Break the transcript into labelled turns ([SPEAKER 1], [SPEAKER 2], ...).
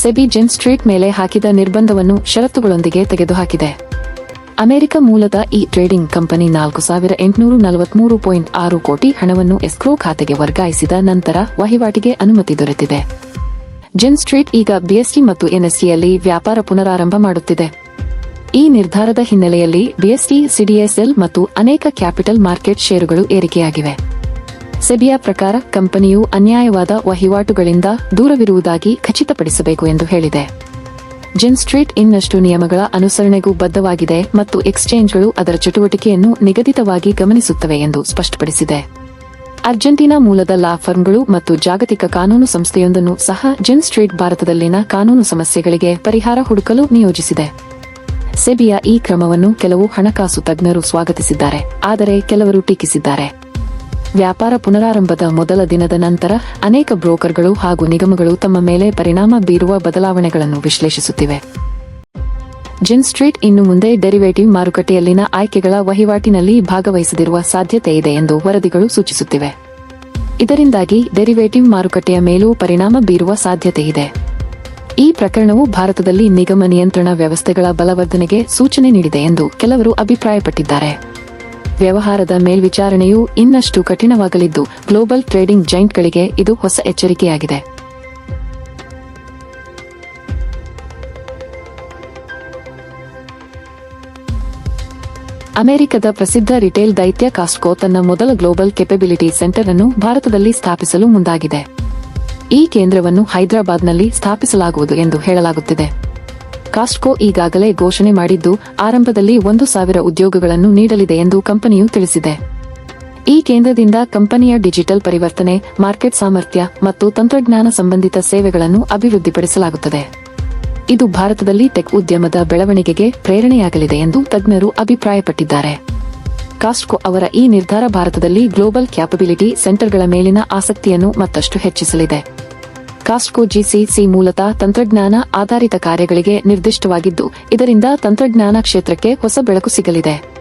[SPEAKER 1] SEBI ಜಿನ್ street ಮೇಲೆ ಹಾಕಿದ ನಿರ್ಬಂಧವನ್ನು ಷರತ್ತುಗಳೊಂದಿಗೆ ತೆಗೆದುಹಾಕಿದೆ. ಅಮೆರಿಕ ಮೂಲದ ಈ ಟ್ರೇಡಿಂಗ್ ಕಂಪನಿ ನಾಲ್ಕು ಸಾವಿರ ಎಂಟುನೂರ ನಲವತ್ಮೂರು ಪಾಯಿಂಟ್ ಆರು ಕೋಟಿ ಹಣವನ್ನು ಎಸ್ಕ್ರೋ ಖಾತೆಗೆ ವರ್ಗಾಯಿಸಿದ ನಂತರ ವಹಿವಾಟಿಗೆ ಅನುಮತಿ ದೊರೆತಿದೆ. ಜಿನ್ ಸ್ಟ್ರೀಟ್ ಈಗ ಬಿಎಸ್ಸಿ ಮತ್ತು ಎನ್ಎಸ್ಸಿಯಲ್ಲಿ ವ್ಯಾಪಾರ ಪುನರಾರಂಭ ಮಾಡುತ್ತಿದೆ. ಈ ನಿರ್ಧಾರದ ಹಿನ್ನೆಲೆಯಲ್ಲಿ ಬಿಎಸ್ಸಿ ಸಿಡಿಎಸ್ಎಲ್ ಮತ್ತು ಅನೇಕ ಕ್ಯಾಪಿಟಲ್ ಮಾರ್ಕೆಟ್ ಷೇರುಗಳು ಏರಿಕೆಯಾಗಿವೆ. ಸೆಬಿಯ ಪ್ರಕಾರ ಕಂಪನಿಯು ಅನ್ಯಾಯವಾದ ವಹಿವಾಟುಗಳಿಂದ ದೂರವಿರುವುದಾಗಿ ಖಚಿತಪಡಿಸಬೇಕು ಎಂದು ಹೇಳಿದೆ. ಜಿನ್ ಸ್ಟ್ರೀಟ್ ಇನ್ನಷ್ಟು ನಿಯಮಗಳ ಅನುಸರಣೆಗೂ ಬದ್ಧವಾಗಿದೆ ಮತ್ತು ಎಕ್ಸ್ಚೇಂಜ್ಗಳು ಅದರ ಚಟುವಟಿಕೆಯನ್ನು ನಿಗದಿತವಾಗಿ ಗಮನಿಸುತ್ತವೆ ಎಂದು ಸ್ಪಷ್ಟಪಡಿಸಿದೆ. ಅರ್ಜೆಂಟೀನಾ ಮೂಲದ ಲಾ ಫರ್ಮ್ಗಳು ಮತ್ತು ಜಾಗತಿಕ ಕಾನೂನು ಸಂಸ್ಥೆಯೊಂದನ್ನು ಸಹ ಜಿನ್ ಸ್ಟ್ರೀಟ್ ಭಾರತದಲ್ಲಿನ ಕಾನೂನು ಸಮಸ್ಯೆಗಳಿಗೆ ಪರಿಹಾರ ಹುಡುಕಲು ನಿಯೋಜಿಸಿದೆ. ಸೆಬಿಯ ಈ ಕ್ರಮವನ್ನು ಕೆಲವು ಹಣಕಾಸು ತಜ್ಞರು ಸ್ವಾಗತಿಸಿದ್ದಾರೆ, ಆದರೆ ಕೆಲವರು ಟೀಕಿಸಿದ್ದಾರೆ. ವ್ಯಾಪಾರ ಪುನರಾರಂಭದ ಮೊದಲ ದಿನದ ನಂತರ ಅನೇಕ ಬ್ರೋಕರ್ಗಳು ಹಾಗೂ ನಿಗಮಗಳು ತಮ್ಮ ಮೇಲೆ ಪರಿಣಾಮ ಬೀರುವ ಬದಲಾವಣೆಗಳನ್ನು ವಿಶ್ಲೇಷಿಸುತ್ತಿವೆ. ಜಿನ್ ಸ್ಟ್ರೀಟ್ ಇನ್ನು ಮುಂದೆ ಡೆರಿವೇಟಿವ್ ಮಾರುಕಟ್ಟೆಯಲ್ಲಿನ ಆಯ್ಕೆಗಳ ವಹಿವಾಟಿನಲ್ಲಿ ಭಾಗವಹಿಸದಿರುವ ಸಾಧ್ಯತೆ ಇದೆ ಎಂದು ವರದಿಗಳು ಸೂಚಿಸುತ್ತಿವೆ. ಇದರಿಂದಾಗಿ ಡೆರಿವೇಟಿವ್ ಮಾರುಕಟ್ಟೆಯ ಮೇಲೂ ಪರಿಣಾಮ ಬೀರುವ ಸಾಧ್ಯತೆ ಇದೆ. ಈ ಪ್ರಕರಣವು ಭಾರತದಲ್ಲಿ ನಿಗಮ ನಿಯಂತ್ರಣ ವ್ಯವಸ್ಥೆಗಳ ಬಲವರ್ಧನೆಗೆ ಸೂಚನೆ ನೀಡಿದೆ ಎಂದು ಕೆಲವರು ಅಭಿಪ್ರಾಯಪಟ್ಟಿದ್ದಾರೆ. ವ್ಯವಹಾರದ ಮೇಲ್ವಿಚಾರಣೆಯು ಇನ್ನಷ್ಟು ಕಠಿಣವಾಗಲಿದ್ದು, ಗ್ಲೋಬಲ್ ಟ್ರೇಡಿಂಗ್ ಜೈಂಟ್ಗಳಿಗೆ ಇದು ಹೊಸ ಎಚ್ಚರಿಕೆಯಾಗಿದೆ. ಅಮೆರಿಕದ ಪ್ರಸಿದ್ಧ ರಿಟೇಲ್ ದೈತ್ಯ ಕಾಸ್ಟ್ಕೋ ತನ್ನ ಮೊದಲ ಗ್ಲೋಬಲ್ ಕೆಪಬಿಲಿಟಿ ಸೆಂಟರ್ ಅನ್ನು ಭಾರತದಲ್ಲಿ ಸ್ಥಾಪಿಸಲು ಮುಂದಾಗಿದೆ. ಈ ಕೇಂದ್ರವನ್ನು ಹೈದರಾಬಾದ್ನಲ್ಲಿ ಸ್ಥಾಪಿಸಲಾಗುವುದು ಎಂದು ಹೇಳಲಾಗುತ್ತಿದೆ. ಕಾಸ್ಟ್ಕೋ ಈಗಾಗಲೇ ಘೋಷಣೆ ಮಾಡಿದ್ದು ಆರಂಭದಲ್ಲಿ ಒಂದು ಸಾವಿರ ಉದ್ಯೋಗಗಳನ್ನು ನೀಡಲಿದೆ ಎಂದು ಕಂಪನಿಯು ತಿಳಿಸಿದೆ. ಈ ಕೇಂದ್ರದಿಂದ ಕಂಪನಿಯ ಡಿಜಿಟಲ್ ಪರಿವರ್ತನೆ, ಮಾರ್ಕೆಟ್ ಸಾಮರ್ಥ್ಯ ಮತ್ತು ತಂತ್ರಜ್ಞಾನ ಸಂಬಂಧಿತ ಸೇವೆಗಳನ್ನು ಅಭಿವೃದ್ಧಿಪಡಿಸಲಾಗುತ್ತದೆ. ಇದು ಭಾರತದಲ್ಲಿ ಟೆಕ್ ಉದ್ಯಮದ ಬೆಳವಣಿಗೆಗೆ ಪ್ರೇರಣೆಯಾಗಲಿದೆ ಎಂದು ತಜ್ಞರು ಅಭಿಪ್ರಾಯಪಟ್ಟಿದ್ದಾರೆ. ಕಾಸ್ಟ್ಕೋ ಅವರ ಈ ನಿರ್ಧಾರ ಭಾರತದಲ್ಲಿ ಗ್ಲೋಬಲ್ ಕ್ಯಾಪಬಿಲಿಟಿ ಸೆಂಟರ್ಗಳ ಮೇಲಿನ ಆಸಕ್ತಿಯನ್ನು ಮತ್ತಷ್ಟು ಹೆಚ್ಚಿಸಲಿದೆ. ಕಾಸ್ಟ್ಕೋ ಜಿಸಿಸಿ ಮೂಲತಃ ತಂತ್ರಜ್ಞಾನ ಆಧಾರಿತ ಕಾರ್ಯಗಳಿಗೆ ನಿರ್ದಿಷ್ಟವಾಗಿದ್ದು ಇದರಿಂದ ತಂತ್ರಜ್ಞಾನ ಕ್ಷೇತ್ರಕ್ಕೆ ಹೊಸ ಬೆಳಕು ಸಿಗಲಿದೆ.